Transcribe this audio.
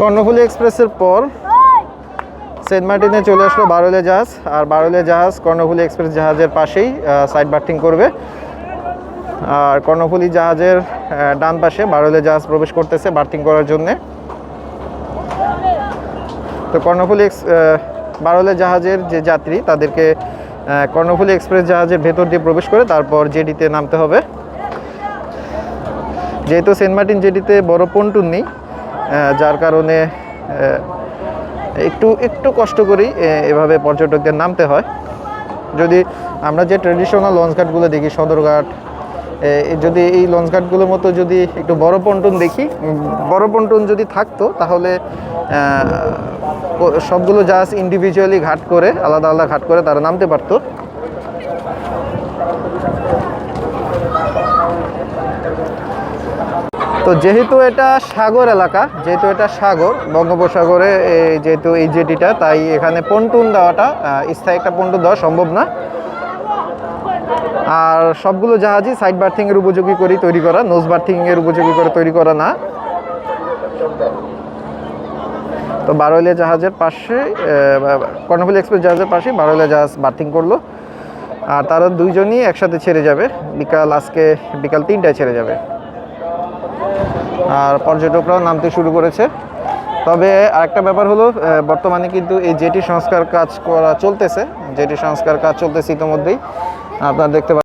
কর্ণফুলী এক্সপ্রেসের পর সেন্ট মার্টিনে চলে আসলো বারোলে জাহাজ, আর বারোলে জাহাজ কর্ণফুলী এক্সপ্রেস জাহাজের পাশেই সাইড বার্টিং করবে। আর কর্ণফুলি জাহাজের ডান পাশে বারোলে জাহাজ প্রবেশ করতেছে বার্টিং করার জন্যে। তো কর্ণফুলী এক্স বারোলে জাহাজের যে যাত্রী, তাদেরকে কর্ণফুলি এক্সপ্রেস জাহাজের ভেতর দিয়ে প্রবেশ করে তারপর জেডিতে নামতে হবে। যেহেতু সেন্ট মার্টিন জেডিতে বড় পন্টুন নেই যার কারণে একটু একটু কষ্ট আহ, এভাবে পর্যটকদের নামতে হয়। যদি আমরা যে ট্রেডিশনাল লঞ্চ ঘাটগুলো দেখি সদরঘাট যদি এই লঞ্চ ঘাটগুলোর মতো যদি একটু বড় পন্টুন দেখি বড় পন্টুন যদি থাকতো তাহলে সবগুলো জাহাজ ইন্ডিভিজুয়ালি ঘাট করে আলাদা আলাদা ঘাট করে তারা নামতে পারতো। তো যেহেতু এটা সাগর এলাকা, যেহেতু এটা সাগর, বঙ্গোপসাগরে যেহেতু এই জেটিটা, তাই এখানে পন্টুন দেওয়াটা স্থায়ী একটা পন্টুন দেওয়া সম্ভব না। আর সবগুলো জাহাজই সাইড বার্থিং এর উপযোগী করে তৈরি করা নোজ বার্থিং এর উপযোগী করে তৈরি করা না। তো বারোলিয়া জাহাজের পাশে কর্ণফুলি এক্সপ্রেস জাহাজের পাশে বারোলিয়া জাহাজ বার্থিং করল। আর তারা দুইজনই একসাথে ছেড়ে যাবে। বিকাল আজকে, বিকাল তিনটায় ছেড়ে যাবে। আর পর্যটকরাও নামতে শুরু করেছে। তবে আরেকটা ব্যাপার হলো বর্তমানে কিন্তু এই জেটি সংস্কার কাজ করা চলতেছে। জেটি সংস্কার কাজ চলতেছে ইতিমধ্যেই। আপনারা দেখতে